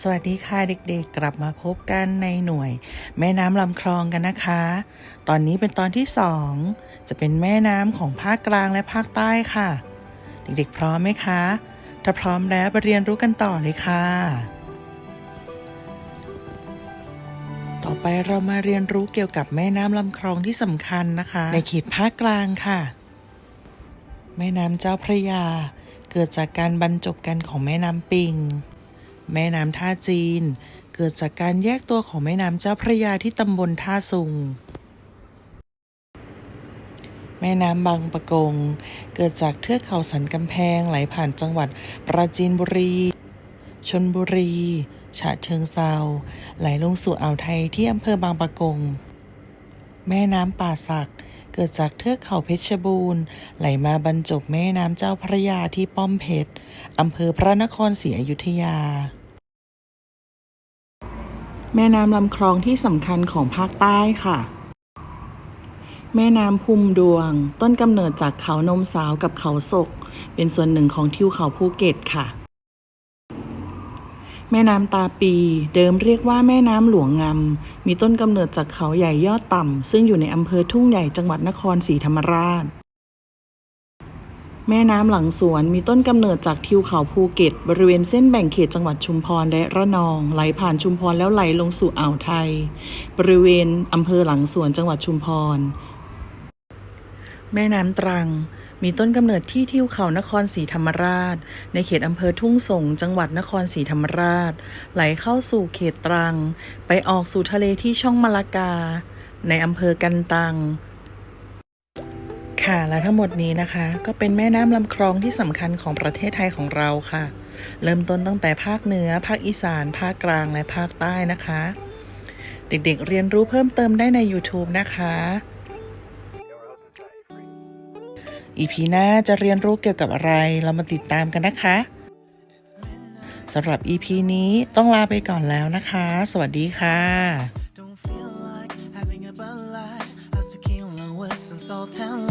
สวัสดีค่ะเด็กๆ กลับมาพบกันในหน่วย แม่น้ำลำคลองกันนะคะ ตอนนี้เป็นตอนที่สองจะเป็นแม่น้ำของภาคกลางและภาคใต้ค่ะ เด็กๆ พร้อมไหมคะ ถ้าพร้อมแล้วไปเรียนรู้กันต่อเลยค่ะ ต่อไปเรามาเรียนรู้เกี่ยวกับแม่น้ำลำคลองที่สำคัญนะคะ ในเขตภาคกลางค่ะ แม่น้ำเจ้าพระยา เกิดจากการบรรจบกันของแม่น้ำปิง แม่น้ำท่าจีน เกิดจากการแยกตัวของแม่น้ำเจ้าพระยาที่ตำบลท่าซุง แม่น้ำบางปะกง เกิดจากเทือกเขาสันกำแพงไหลผ่านจังหวัดปราจีนบุรี ชนบุรี ฉะเชิงเซาไหลลงสู่อ่าวไทยที่อำเภอบางปะกง แม่น้ำป่าสัก เกิดจากเทือกเขาเพชรบูรณ์ ไหลมาบรรจบแม่น้ำเจ้าพระยาที่ป้อมเพชรอำเภอพระนครศรีอยุธยา แม่น้ำลำคลองที่สำคัญของภาคใต้ค่ะ แม่น้ำพุมดวง ต้นกำเนิดจากเขานมสาวกับเขาศก เป็นส่วนหนึ่งของทิวเขาภูเก็ตค่ะ แม่น้ำตาปี เดิมเรียกว่าแม่น้ำหลวงงำมีต้นกำเนิดจากเขาใหญ่ยอดต่ำ ซึ่งอยู่ในอำเภอทุ่งใหญ่จังหวัดนครศรีธรรมราช แม่น้ำหลังสวนมีต้นกำเนิดจากทิวเขาภูเก็ต บริเวณเส้นแบ่งเขตจังหวัดชุมพรและระนอง ไหลผ่านชุมพรแล้วไหลลงสู่อ่าวไทย บริเวณอำเภอหลังสวนจังหวัดชุมพร แม่น้ำตรัง มีต้นกำเนิดที่ทิวเขานครศรีธรรมราช ในเขตอำเภอทุ่งสง จังหวัดนครศรีธรรมราช ไหลเข้าสู่เขตตรัง ไปออกสู่ทะเลที่ช่องมะละกา ในอำเภอกันตัง ค่ะและทั้งหมดนี้นะคะ ก็เป็นแม่น้ำลำคลองที่สำคัญของประเทศไทยของเราค่ะ เริ่มต้นตั้งแต่ภาคเหนือ ภาคอีสาน ภาคกลางและภาคใต้นะคะ เด็กๆเรียนรู้เพิ่มเติมได้ใน YouTube นะคะ อีพีหน้าจะเรียนรู้เกี่ยวกับอะไร เรามาติดตามกันนะคะสำหรับ EP นี้ต้องลาไปก่อนแล้วนะคะ สวัสดีค่ะ Don't feel like having a Bud Light. How's tequila with some salt and